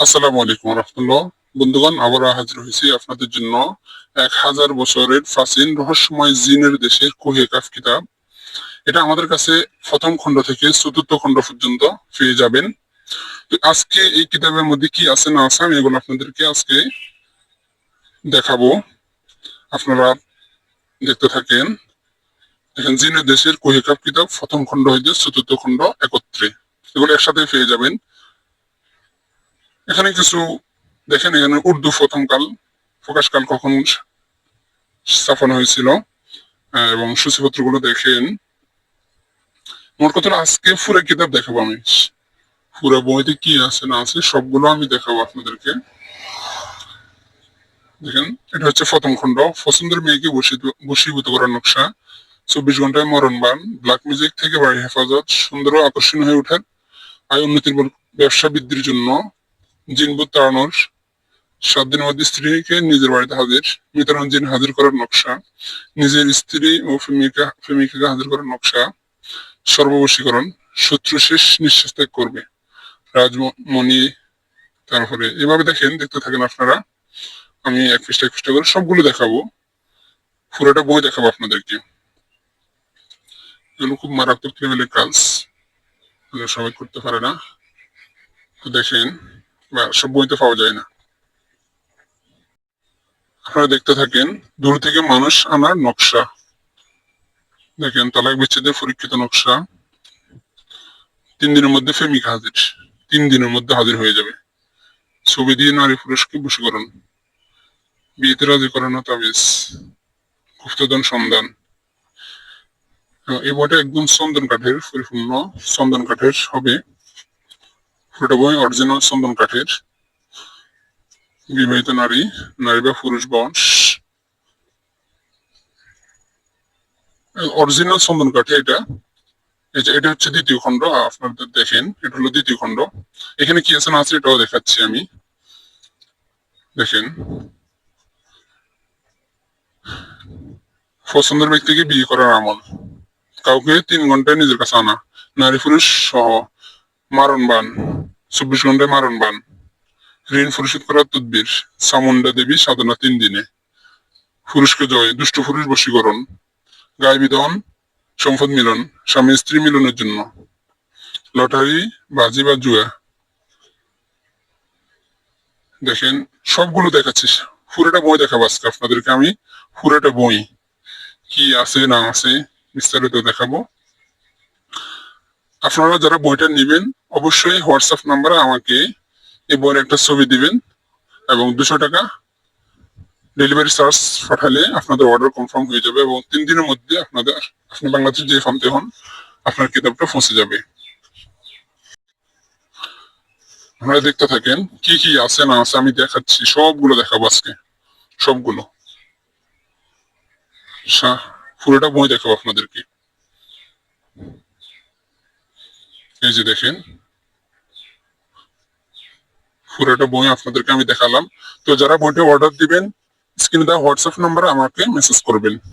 আসসালামু আলাইকুম রহমতুল্লাহ। বন্ধুগণ আবার হাজির হয়েছি আপনাদের জন্য এক হাজার বছরের প্রাচীন রহস্যময় জিনের দেশের কিতাব। এটা আমাদের কাছে প্রথম খণ্ড থেকে চতুর্থ খণ্ড পর্যন্ত পেয়ে যাবেন। আজকে এই কিতাবের মধ্যে কি আছে না আছে আমি এগুলো আপনাদেরকে আজকে দেখাবো। আপনারা দেখতে থাকেন। দেখেন, জিনের দেশের কুহে কাফ কিতাব প্রথম খণ্ড হইতে চতুর্থ খণ্ড একত্রে। এগুলো একসাথে পেয়ে যাবেন। এখানে কিছু দেখেন, এখানে উর্দু প্রথমকাল প্রকাশকাল কখন স্থাপন হয়েছিল এবং সূচিপত্রগুলো দেখেন। মোট কথা আজকে পুরো কিতাব দেখাবো আমি। পুরো বইতে কি আছে, না আছে, সবগুলো আমি দেখাবো আপনাদেরকে। দেখেন, এটা হচ্ছে প্রথম খণ্ড। পছন্দের মেয়েকে বসীভূত করার নকশা। চব্বিশ ঘন্টায় মরণবান ব্ল্যাক মিউজিক থেকে বাড়ি হেফাজত। সুন্দর আকর্ষণীয় হয়ে ওঠার আয় উন্নতির ব্যবসা বৃদ্ধির জন্য। জিনবুত তাড়ানোর। সাত দিনের মধ্যে স্ত্রীকে নিজের বাড়িতে হাজির মৃতরান জিন হাজির করার নকশা। নিজের স্ত্রী ও প্রেমিকা প্রেমিকাকে হাজির করার নকশা। সর্ববশীকরণ শত্রু শেষ নিঃশ্বাস ত্যাগ করবে। রাজমণি তারপরে এভাবে দেখেন, দেখতে থাকেন আপনারা। আমি এক পৃষ্ঠা এক পৃষ্ঠা করে সবগুলো দেখাবো। পুরোটা বই দেখাবো আপনাদেরকে। এগুলো খুব মারাত্মক লেভেলের কাজ। সবাই করতে পারে না। তো দেখেন সব বইতে পাওয়া যায় না। আপনারা দেখতে থাকেন, দূর থেকে মানুষ আনার নকশা। দেখেন, তালাক বিচ্ছেদের পরীক্ষিত নকশা। তিন দিনের মধ্যে হাজির। তিন দিনের মধ্যে হাজির হয়ে যাবে। ছবি দিয়ে নারী পুরুষকে বশীকরণ বিয়েতে রাজি করানো তাবিজ গুপ্তধন সন্ধান এই বইটা একদম চন্দন কাঠের, পরিপূর্ণ চন্দন কাঠের হবে পুরোটা বই অরিজিনাল চন্দন কাঠের। বিবাহিত নারী নারী বা পুরুষ বংশ। অরিজিনাল চন্দন কাঠে এটা। এটা হচ্ছে দ্বিতীয় খণ্ড আপনাদের দেখেন, এটা হলো দ্বিতীয় খণ্ড। এখানে কি আছে না আছে এটাও দেখাচ্ছি আমি। দেখেন। পছন্দের ব্যক্তিকে বিয়ে করার আমল। কাউকে তিন ঘন্টায় নিজের কাছে আনা। নারী পুরুষ সহ মারণ বান চব্বিশ ঘন্টায় মারণ বান ঋণ পরিশোধ করার তদবির চামুন্ডা দেবী সাধনা তিন দিনে। পুরুষকে জয়, দুষ্ট পুরুষ বশীকরণ। গায়ে বিধন, সম্পদ মিলন, স্বামী স্ত্রী মিলনের জন্য। লটারি, বাজি বা জুয়া। দেখেন, সবগুলো দেখাচ্ছি পুরোটা বই দেখাবো আজকে আপনাদেরকে। আমি পুরোটা বই কি আছে, না আছে বিস্তারিত দেখাবো। আপনারা যারা বইটা নেবেন, অবশ্যই হোয়াটসঅ্যাপ নাম্বারে আমাকে এই বইয়ের একটা ছবি দিবেন এবং দুশো টাকা ডেলিভারি চার্জ পাঠালে আপনাদের অর্ডার কনফার্ম হয়ে যাবে এবং তিন দিনের মধ্যে আপনাদের, আপনি বাংলাদেশ যে ফার্মতে হন, আপনার কিতাবটা পৌঁছে যাবে। আপনারা দেখতে থাকেন, কি কি আছে, না আছে, আমি দেখাচ্ছি, সবগুলো দেখাবো আজকে, সবগুলো। পুরোটা বই দেখাবো আপনাদেরকে। এই যে দেখেন, পুরোটা বই আপনাদেরকে আমি দেখালাম। তো যারা বইটা অর্ডার দিবেন স্ক্রিনে দেওয়া হোয়াটসঅ্যাপ নাম্বারে আমাকে মেসেজ করবেন।